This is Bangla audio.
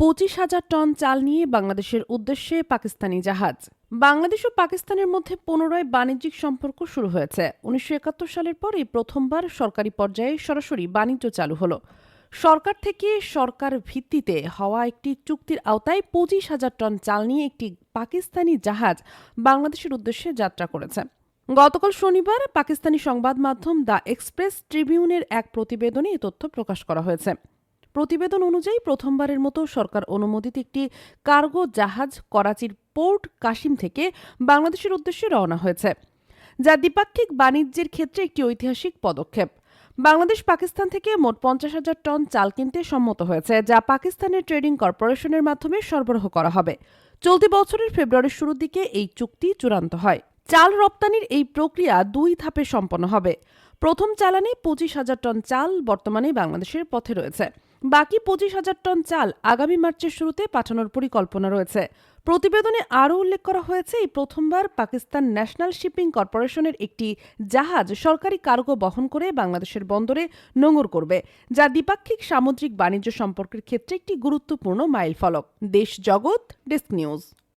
পঁচিশ হাজার টন চাল নিয়ে বাংলাদেশের উদ্দেশ্যে পাকিস্তানি জাহাজ। বাংলাদেশ ও পাকিস্তানের মধ্যে পুনরায় বাণিজ্যিক সম্পর্ক শুরু হয়েছে। উনিশশো একাত্তর সালের পর এই প্রথমবার সরকারি পর্যায়ে সরাসরি বাণিজ্য চালু হলো। সরকার থেকে সরকার ভিত্তিতে হওয়া একটি চুক্তির আওতায় পঁচিশ হাজার টন চাল নিয়ে একটি পাকিস্তানি জাহাজ বাংলাদেশের উদ্দেশ্যে যাত্রা করেছে। গতকাল শনিবার পাকিস্তানি সংবাদ মাধ্যম দ্য এক্সপ্রেস ট্রিবিউনের এক প্রতিবেদনে এই তথ্য প্রকাশ করা হয়েছে। প্রতিবেদন অনুযায়ী প্রথমবারের মতো সরকার অনুমোদিত একটি কার্গো জাহাজ করাচির পোর্ট কাশিম থেকে বাংলাদেশের উদ্দেশ্যে রওনা হয়েছে, যা দ্বিপাক্ষিক বাণিজ্যের ক্ষেত্রে একটি ঐতিহাসিক পদক্ষেপ। বাংলাদেশ পাকিস্তান থেকে মোট পঞ্চাশ হাজার টন চাল কিনতে সম্মত হয়েছে, যা পাকিস্তানের ট্রেডিং কর্পোরেশনের মাধ্যমে সরবরাহ করা হবে। চলতি বছরের ফেব্রুয়ারির শুরুর দিকে এই চুক্তি চূড়ান্ত হয়। চাল রপ্তানির এই প্রক্রিয়া দুই ধাপে সম্পন্ন হবে। প্রথম চালানে পঁচিশ হাজার টন চাল বর্তমানে বাংলাদেশের পথে রয়েছে। বাকি পঁচিশ হাজার টন চাল আগামী মার্চের শুরুতে পাঠানোর পরিকল্পনা রয়েছে। প্রতিবেদনে আরও উল্লেখ করা হয়েছে, এই প্রথমবার পাকিস্তান ন্যাশনাল শিপিং কর্পোরেশনের একটি জাহাজ সরকারি কার্গো বহন করে বাংলাদেশের বন্দরে নোঙর করবে, যা দ্বিপাক্ষিক সামুদ্রিক বাণিজ্য সম্পর্কের ক্ষেত্রে একটি গুরুত্বপূর্ণ মাইলফলক। দেশ জগৎ, ডেস্ক নিউজ।